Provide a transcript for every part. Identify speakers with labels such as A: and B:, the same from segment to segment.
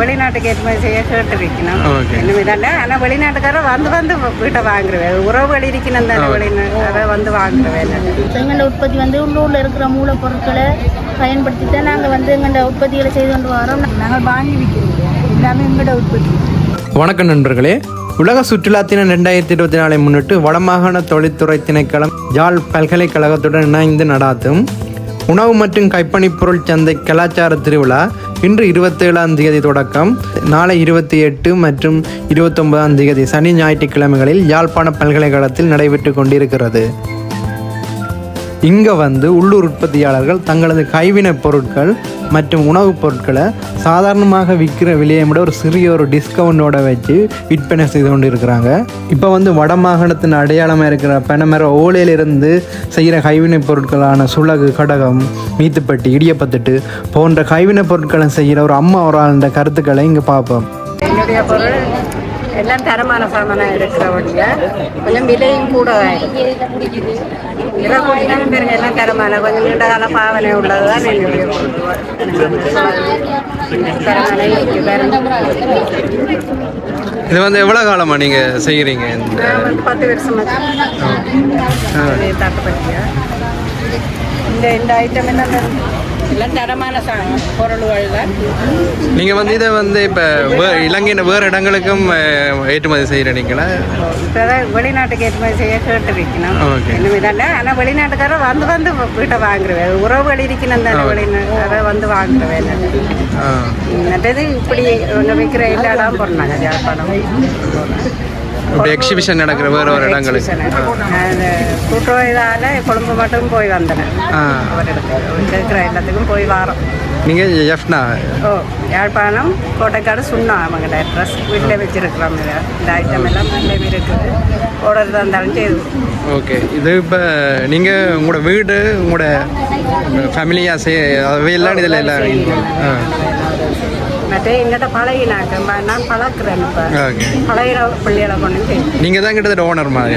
A: வெளிநாட்டுக்கு ஏற்றுமதி செய்ய கேட்டிருக்கணும்
B: ஓகே
A: இன்னும் இதாண்ட ஆனால் வெளிநாட்டுக்காரர் வந்து வந்து வீட்டை வாங்குறவேன் உறவுகள் இருக்கணும் தானே வெளிநாட்டுக்கார வந்து வாங்குறவேன்
C: எங்களோட உற்பத்தி வந்து உள்ளூரில் இருக்கிற மூலப்பொருட்களை பயன்படுத்தி தான் நாங்கள் வந்து எங்களோட உற்பத்திகளை செய்து கொண்டு வரோம். நாங்கள் வாங்கி விற்கிறோம் எல்லாமே எங்களோட உற்பத்தி.
B: வணக்கம் நண்பர்களே. உலக சுற்றுலா தினம் ரெண்டாயிரத்தி இருபத்தி நாலை முன்னிட்டு வடமாகாண தொழில்துறை திணைக்களம் யாழ் பல்கலைக்கழகத்துடன் இணைந்து நடாத்தும் உணவு மற்றும் கைப்பணிப் பொருள் சந்தை கலாச்சார திருவிழா இன்று இருபத்தேழாம் தேதி தொடக்கம். நாளை இருபத்தி எட்டு மற்றும் இருபத்தொன்பதாம் தேதி சனி ஞாயிற்றுக்கிழமைகளில் யாழ்ப்பாண பல்கலைக்கழகத்தில் நடைபெற்று கொண்டிருக்கிறது. இங்கே வந்து உள்ளூர் உற்பத்தியாளர்கள் தங்களது கைவினைப் பொருட்கள் மற்றும் உணவுப் பொருட்களை சாதாரணமாக விற்கிற விலையை விட ஒரு சிறிய ஒரு டிஸ்கவுண்டோட வச்சு விற்பனை செய்து கொண்டு இருக்கிறாங்க இப்போ வந்து வட மாகாணத்தின் அடையாளமாக இருக்கிற பெணமர ஓலையிலிருந்து செய்கிற கைவினைப் பொருட்களான சுளகு கடகம் மீத்துப்பட்டி இடியப்பத்துட்டு போன்ற கைவினைப் பொருட்களை செய்கிற ஒரு அம்மா ஒரு ஆளுன்ற கருத்துக்களை இங்கே பார்ப்போம்.
A: என்னுடைய பொருள் எல்லாம் தரமான சாமானாக இருக்கிறபடியா கொஞ்சம் விலையும் கூட விலை கூட்டினாலும் பெருங்க எல்லாம் தரமான கொஞ்சம் நீண்ட கால பாவனை உள்ளது தான் என்னுடைய தரமான.
B: இது வந்து எவ்வளோ காலமாக நீங்கள் செய்கிறீங்க
A: வந்து பத்து வருஷமா தாக்கப்பட்டியா இந்த இந்த ஐட்டம் என்ன எல்லாம் தரமான பொருள்கள் தான்
B: நீங்கள் வந்து இதை வந்து இப்போ இலங்கையின் வேறு இடங்களுக்கும் ஏற்றுமதி செய்கிறீங்களா
A: இப்போதான் வெளிநாட்டுக்கு ஏற்றுமதி செய்ய கேட்டிருக்கணும்.
B: ஓகே.
A: இன்னும் இதாண்ட ஆனால் வெளிநாட்டுக்காரர் வந்து வந்து வீட்டை வாங்குறவேன் உறவுகள் இருக்கணும் தானே வெளிநாட்டுக்கார வந்து வாங்குறவேன் மற்றது இப்படி இவங்க விற்கிற எல்லா இடம் போடுறாங்க ஜாழ்ப்பாணம்.
B: இப்படி எக்ஸிபிஷன் நடக்கிற வேறு ஒரு இடங்களுக்கு
A: அந்த கூட்டுறவு கொழும்பு மட்டும் போய் வந்தேன். இருக்கிற எல்லாத்துக்கும் போய் வாரோம்.
B: நீங்கள் எஃப்னா
A: ஓ யாழ்ப்பாணம் கோட்டைக்காடு சுண்ணா அவங்கள்ட்ட ட்ரெஸ் வீட்டில் வச்சுருக்கிறோம் இந்த ஐட்டம் எல்லாம் வீட்டில் இருக்குது. ஆர்டர் தந்தாலும் செய்து.
B: ஓகே. இது இப்போ நீங்கள் உங்களோட வீடு உங்களோட ஃபேமிலியாக செய் அவை எல்லாம் இதில் எல்லாம் ஆ.
A: மற்ற எங்கிட்ட பழகினாக்க நான் பழக்கிறேன் இப்போ. பழகிற பிள்ளைகளை கொண்டு
B: நீங்கள் தான் கிட்டத்தட்ட ஓனர் மாதிரி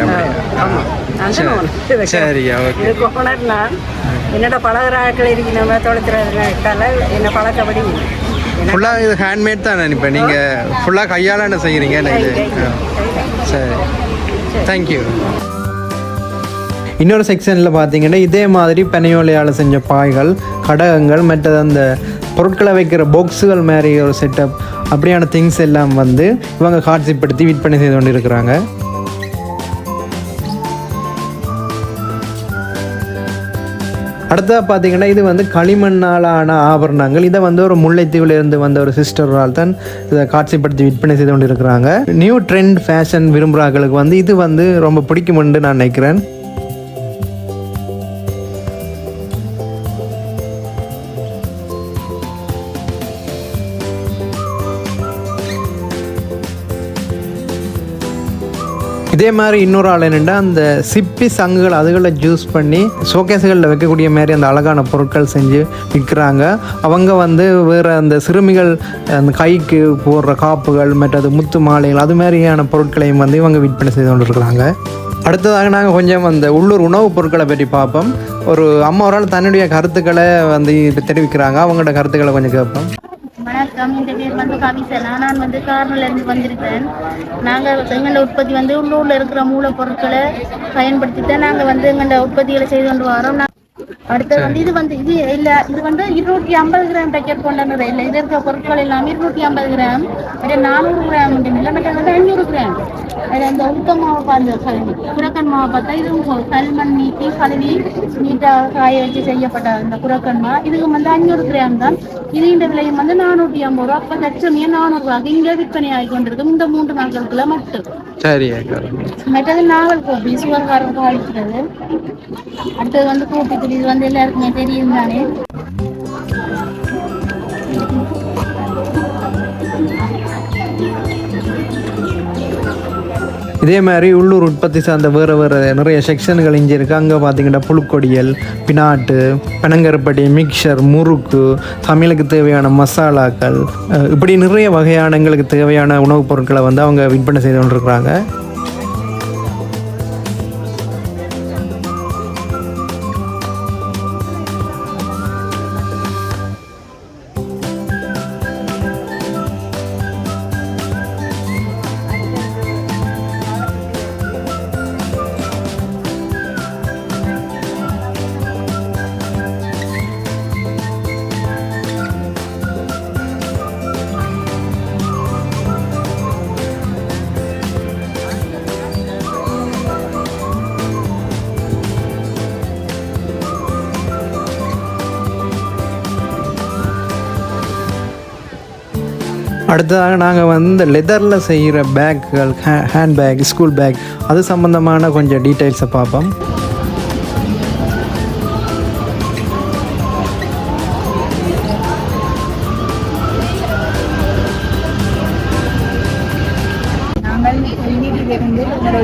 A: ஆமாம்
B: சரியா ஓகே
A: இதுக்கு ஓனர் நான் என்னோட பழகிற ஆட்கள் இருக்கணும் தொலைக்கிறதுனால என்னை பழக்கப்படி
B: ஃபுல்லாக இது ஹேண்ட்மேட் தான்? இப்போ நீங்கள் ஃபுல்லாக கையால் என்ன செய்கிறீங்க இது. சரி தேங்க்யூ இன்னொரு செக்ஷனில் பார்த்தீங்கன்னா இதே மாதிரி பனையோலையால் செஞ்ச பாய்கள் கடகங்கள் மற்றது அந்த பொருட்களை வைக்கிற பாக்ஸுகள் மாதிரி ஒரு செட்டப் அப்படியான திங்ஸ் எல்லாம் வந்து இவங்க காட்சிப்படுத்தி விற்பனை செய்து கொண்டு இருக்கிறாங்க அடுத்ததாக பார்த்தீங்கன்னா இது வந்து களிமண்ணால் ஆன ஆபரணங்கள். இதை வந்து ஒரு முல்லைத்தீவில் இருந்து வந்த ஒரு சிஸ்டரால் தான் இதை காட்சிப்படுத்தி விற்பனை செய்து கொண்டு இருக்கிறாங்க நியூ ட்ரெண்ட் ஃபேஷன் விரும்புகிறார்களுக்கு வந்து இது வந்து ரொம்ப பிடிக்குமென்று நான் நினைக்கிறேன். இதே மாதிரி இன்னொரு ஆள் என்னென்னா அந்த சிப்பி சங்குகள் அதுகளை ஜூஸ் பண்ணி ஷோகேஸுகளில் வைக்கக்கூடிய மாதிரி அந்த அழகான பொருட்கள் செஞ்சு விற்கிறாங்க. அவங்க வந்து வேறு அந்த சிறுமிகள் அந்த கைக்கு போடுற காப்புகள் மற்றது முத்து மாலைகள் அது மாதிரியான பொருட்களையும் வந்து இவங்க விற்பனை செய்து கொண்டிருக்கிறாங்க. அடுத்ததாக நாங்கள் கொஞ்சம் அந்த உள்ளூர் உணவுப் பொருட்களை பற்றி பார்ப்போம். ஒரு அம்மா ஒரு ஆள் தன்னுடைய கருத்துக்களை வந்து தெரிவிக்கிறாங்க. அவங்களோட கருத்துக்களை கொஞ்சம் கேட்போம்.
C: வணக்கம் இந்த பேர் வந்து கவிசனா நான் வந்து கார்னில் இருந்து வந்திருக்கேன். நாங்கள் எங்களோட உற்பத்தி வந்து உள்ளூரில் இருக்கிற மூலப்பொருட்களை பயன்படுத்தி தான் நாங்கள் வந்து எங்களோட உற்பத்திகளை செய்து கொண்டு வரோம். நான் அடுத்தது வந்து இது வந்து இது இல்ல இது வந்து இருநூற்றி ஐம்பது கிராம் பேக்கெட் கொண்டாடுறது இல்லை. இது இருக்கிற பொருட்கள் எல்லாம் இருநூற்றி ஐம்பது கிராம் அது நானூறு கிராம் இல்லை மற்ற வந்து ஐநூறு கிராம். அது அந்த உளுத்த மாவு பார்த்து கழுவி. குரக்கன் மாவு பார்த்தா இது கல்மண் நீட்டி கழுவி நீட்டாக காய வச்சு செய்யப்பட்ட அந்த குரக்கன் மாவு. இதுக்கு வந்து அஞ்சூறு கிராம் தான். இது இந்த விலையும் வந்து நானூற்றி ஐம்பது ரூபா. அப்போ லட்சமே நானூறு ரூபாய்க்கு இங்கே விற்பனை ஆகி கொண்டிருக்கு இந்த மூன்று நாட்களுக்குள்ள மட்டும்.
B: சரி
C: மற்றது நாவல் கோப்பி சுவர்காரருக்கு அளிக்கிறது அடுத்தது வந்து கோப்பி துளி இது வந்து எல்லாருக்குமே தெரியும் தானே
B: இதே மாதிரி உள்ளூர் உற்பத்தி சார்ந்த வேறு வேறு நிறைய செக்ஷன்கள் இங்கே இருக்குது அங்கே பார்த்தீங்கன்னா புழுக்கொடியல் பினாட்டு பனங்கருப்பட்டி மிக்சர் முறுக்கு சமையலுக்கு தேவையான மசாலாக்கள் இப்படி நிறைய வகையான எங்களுக்கு தேவையான உணவுப் பொருட்களை வந்து அவங்க விற்பனை செய்து கொண்டிருக்கிறாங்க. அடுத்ததாக நாங்கள் வந்து லெதரில் செய்கிற பேக்குகள் ஹேண்ட் பேக் ஸ்கூல் பேக் அது சம்மந்தமான கொஞ்சம் டீட்டெயில்ஸை பார்ப்போம்.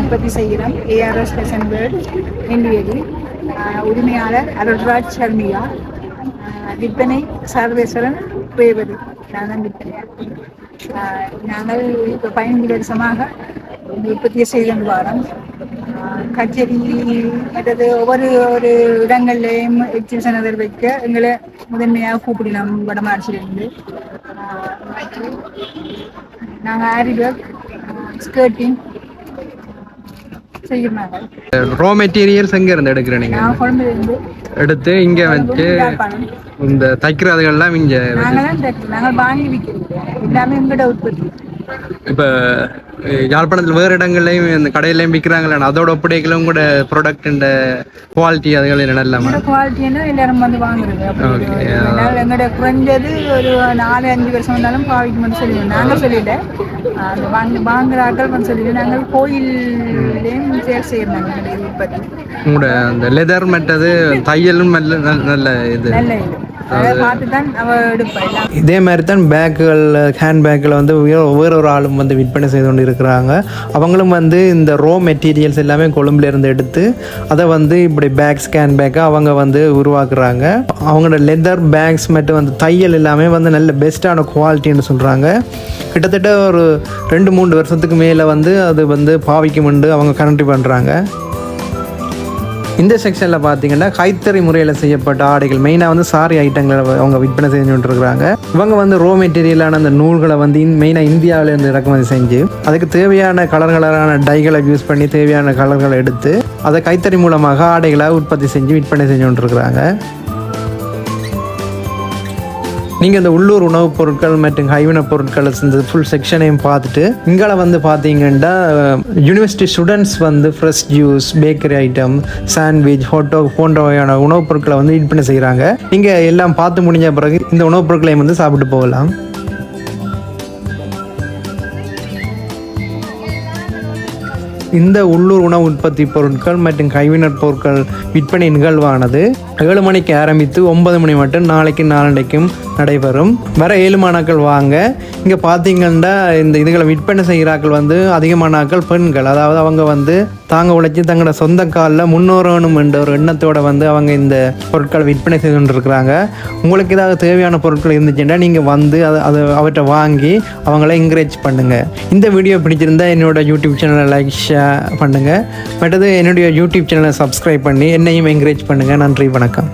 D: உற்பத்தி செய்கிறோம். ஏஆர்எஸ் ஃபேஷன் பேர்ட் உரிமையாளர் அருள்ராஜ் சர்மியா. விற்பனை சர்வேஸ்வரன் ரேவதி நான் விற்பனை நாங்கள் இப்போ பதினைந்து வருஷமாக இந்த உற்பத்தியை செய்து வரோம் கச்சேரி மற்றது ஒவ்வொரு ஒரு இடங்கள்லையும் எக்ஸிபிஷன் எதிர் வைக்க எங்களை முதன்மையாக கூப்பிடலாம் வடமாட்சியிலிருந்து நாங்கள் aari work skirting
B: raw materials எங்கே இருந்து எடுக்கிற நீங்கள்
D: நான் குழம்புலேருந்து
B: எடுத்து இங்கே வச்சு இந்த தைக்கிறதுகள்லாம் இங்கே
D: நாங்களாம் தைக்கிறோம் நாங்கள் வாங்கி விற்கிறது எல்லாமே எங்களோட உற்பத்தி
B: இப்போ யாழ்ப்பாணத்தில் வேறு இடங்கள்லையும் இந்த கடையிலையும் விற்கிறாங்களே அதோட ஒப்படைக்கல உங்களோட ப்ராடக்ட் குவாலிட்டி அதுகள் என்ன
D: எங்களோட குவாலிட்டின்னா எல்லாரும் வந்து வாங்குறது. எங்களோட குறைஞ்சது ஒரு நாலு அஞ்சு வருஷம் வந்தாலும் பாவிக்குமென்னு சொல்லுவோம் நாங்கள் சொல்லல அந்த வாங்க வாங்குற ஆட்கள் வந்து சொல்லி நாங்கள் கோயில்லையும் சேல் செய்யறாங்க
B: உங்களோட அந்த லெதர் மற்றது தையலும் நல்ல- நல்ல இது.
D: நல்ல இது.
B: இதே மாதிரி தான் பேக்குகள் ஹேண்ட் பேக்கில் வந்து வேற ஒரு ஆளும் வந்து விற்பனை செய்து கொண்டு இருக்கிறாங்க அவங்களும் வந்து இந்த ரோ மெட்டீரியல்ஸ் எல்லாமே கொழும்புல இருந்து எடுத்து அதை வந்து இப்படி பேக் ஸ்கேன் பேக்கை அவங்க வந்து உருவாக்குறாங்க. அவங்களோட லெதர் பேக்ஸ் மட்டும் வந்து தையல் எல்லாமே வந்து நல்ல பெஸ்ட்டான குவாலிட்டின்னு சொல்கிறாங்க கிட்டத்தட்ட ஒரு ரெண்டு மூணு வருஷத்துக்கு மேலே வந்து அது வந்து பாவிக்குமெண்டு அவங்க கரண்டி பண்ணுறாங்க இந்த செக்ஷனில் பார்த்தீங்கன்னா கைத்தறி முறையில் செய்யப்பட்ட ஆடைகள். மெயினாக வந்து சாரி ஐட்டங்களை அவங்க விற்பனை செஞ்சுட்டு இருக்கிறாங்க இவங்க வந்து ரோ மெட்டீரியலான அந்த நூல்களை வந்து மெயினாக இந்தியாவிலேருந்து இறக்குமதி செஞ்சு அதுக்கு தேவையான கலர் கலரான டைகளை யூஸ் பண்ணி தேவையான கலர்களை எடுத்து அதை கைத்தறி மூலமாக ஆடைகளை உற்பத்தி செஞ்சு விற்பனை செஞ்சுட்டு இருக்கிறாங்க நீங்கள் இந்த உள்ளூர் உணவுப் பொருட்கள் மற்றும் கைவினைப் பொருட்கள் இந்த ஃபுல் செக்ஷனையும் பார்த்துட்டு இங்கால வந்து பார்த்தீங்கன்னா யூனிவர்சிட்டி ஸ்டூடெண்ட்ஸ் வந்து fresh juice bakery item sandwich ஹோட்டோ போன்ற வகையான உணவுப் பொருட்களை வந்து விற்பனை செய்கிறாங்க நீங்கள் எல்லாம் பார்த்து முடிஞ்ச பிறகு இந்த உணவுப் பொருட்களையும் வந்து சாப்பிட்டு போகலாம். இந்த உள்ளூர் உணவு உற்பத்தி பொருட்கள் மற்றும் கைவினர் பொருட்கள் விற்பனை நிகழ்வானது ஏழு மணிக்கு ஆரம்பித்து ஒன்பது மணி மட்டும் நாளைக்கு நாளடைக்கும் நடைபெறும். வர ஏழு மாணாக்கள் வாங்க. இங்கே பார்த்தீங்கன்னா இந்த இதுகளை விற்பனை செய்கிறாக்கள் வந்து அதிகமானாக்கள் பெண்கள். அதாவது அவங்க வந்து தாங்க உழைச்சி தங்களோட சொந்த காலில் முன்னோரணும் என்ற ஒரு எண்ணத்தோடு வந்து அவங்க இந்த பொருட்களை விற்பனை செய்து கொண்டிருக்கிறாங்க. உங்களுக்கு ஏதாவது தேவையான பொருட்கள் இருந்துச்சுன்னா நீங்கள் வந்து அதை அதை அவற்றை வாங்கி அவங்கள என்கரேஜ் பண்ணுங்கள் இந்த வீடியோ பிடிச்சிருந்தா என்னோட யூடியூப் சேனலை லைக் ஷேர் பண்ணுங்கள் மற்றது என்னுடைய யூடியூப் சேனலை சப்ஸ்கிரைப் பண்ணி என்னையும் என்கரேஜ் பண்ணுங்கள் நன்றி வணக்கம்.